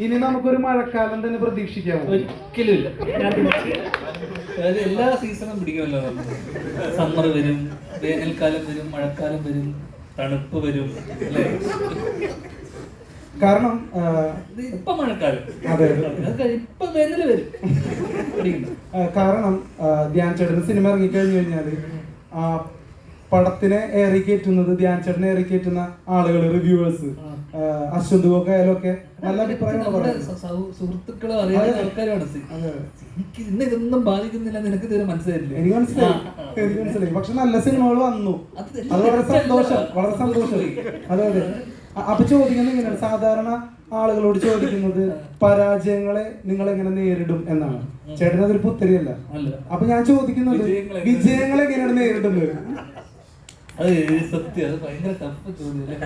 ഇനി നമുക്കൊരു മഴക്കാലം തന്നെ പ്രതീക്ഷിക്കാം ഒരിക്കലും ഇല്ല അതായത് എല്ലാ സീസണും പിടിക്കുമല്ലോ സമ്മർ വരും വേനൽക്കാലം വരും മഴക്കാലം വരും തണുപ്പ് വരും അല്ലേ? കാരണം ഇപ്പൊ മഴക്കാലം. ഇപ്പൊ വേനൽ വരും. കാരണം ധ്യാൻ ചേട്ടന് സിനിമ ഇറങ്ങിക്കഴിഞ്ഞു കഴിഞ്ഞാൽ പടത്തിനെ ഏറി കയറ്റുന്നത് ധ്യാൻ ചേട്ടനെ ഏറി കയറ്റുന്ന ആളുകൾ റിവ്യൂവേഴ്സ് അശ്വന്ത് ആയാലും ഒക്കെ നല്ല അഭിപ്രായമാണ് സുഹൃത്തുക്കളോ അറിയാവുന്ന അതെ. ആൾക്കാരാണ് എനിക്ക് ഇന്ന് ഇതൊന്നും ബാധിക്കുന്നില്ല നിനക്ക് ഇതുവരെ മനസ്സിലായില്ലേ എനിക്ക് മനസ്സിലായി. എനിക്ക് മനസ്സിലായി. പക്ഷെ നല്ല സിനിമകൾ വന്നു. അത് വളരെ സന്തോഷം. വളരെ സന്തോഷം. അതെ അതെ. അപ്പൊ ചോദിക്കുന്നത് ഇങ്ങനെയാണ്. സാധാരണ ആളുകളോട് ചോദിക്കുന്നത് പരാജയങ്ങളെ നിങ്ങൾ എങ്ങനെ നേരിടും എന്നാണ്. ചേട്ടൻ അതൊരു പുത്തരിയല്ല. അല്ല. അപ്പൊ ഞാൻ ചോദിക്കുന്നത് വിജയങ്ങളെ- വിജയങ്ങളെ എങ്ങനെയാണ് നേരിടുന്നത്? അത് സത്യം അത് ഭയങ്കര ടഫ് ചോദ്യം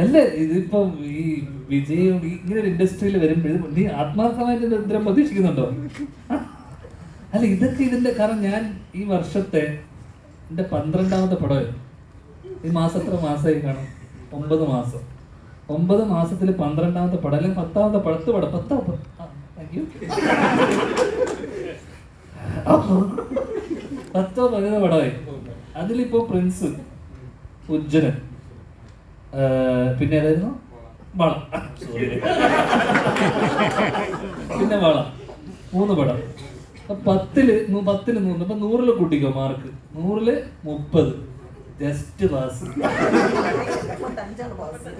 അല്ല ഇതിപ്പം ഈ വിജയം ഇങ്ങനെ ഒരു ഇൻഡസ്ട്രിയിൽ വരുമ്പോഴും നീ ആത്മാർത്ഥമായിട്ട് ഉത്തരം പ്രതീക്ഷിക്കുന്നുണ്ടോ? അല്ല ഇതൊക്കെ ഇതിന്റെ കാരണം ഞാൻ ഈ വർഷത്തെ എന്റെ പന്ത്രണ്ടാമത്തെ പടമായിരുന്നു ഈ മാസം എത്ര മാസമായി കാണും? ഒമ്പത് മാസം. ഒമ്പത് മാസത്തിൽ പന്ത്രണ്ടാമത്തെ പടം അല്ലെങ്കിൽ പത്താമത്തെ പടത്ത് പടം പത്താ യു പത്തോ പതിനോ പടമായി. അതിലിപ്പോ പ്രിൻസ് ഉജ്ജനൻ പിന്നെ ഏതായിരുന്നു? വള. പിന്നെ വള. മൂന്ന് പടം. പത്തിൽ പത്തിൽ നൂറ് അപ്പൊ നൂറിൽ കൂട്ടിക്കോ മാർക്ക്? നൂറിൽ മുപ്പത്. Just pass.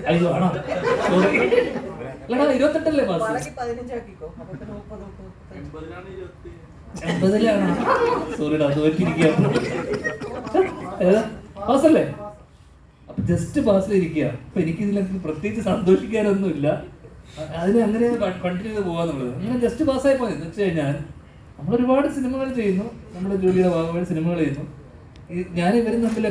അയ്യോ ആണോ? അല്ലടാ ഇരുപത്തെട്ടല്ലേ പാസ് ഇരിക്കുക അപ്പൊ പിന്നെ മുപ്പത് മുപ്പത്തഞ്ച് എൺപതിലാണ്. സോറിടാ തോറ്റിരിക്കുക ഏതാ പാസ്സല്ലേ? അപ്പൊ ജസ്റ്റ് പാസ്സിലിരിക്കുക അപ്പൊ എനിക്ക് ഇതിൽ പ്രത്യേകിച്ച് സന്തോഷിക്കാനൊന്നുമില്ല. ഇല്ല അതിനെ അങ്ങനെ കണ്ടിന്യൂ ചെയ്ത് പോകാന്നുള്ളത് അങ്ങനെ ജസ്റ്റ് പാസ്സായി പോയി. എന്ന് വെച്ച് കഴിഞ്ഞാൽ നമ്മൾ ഒരുപാട് സിനിമകൾ ചെയ്യുന്നു. നമ്മുടെ ജോലിയുടെ ഭാഗമായി സിനിമകൾ ചെയ്യുന്നു. ഞാൻ ഇവരും തമ്മിൽ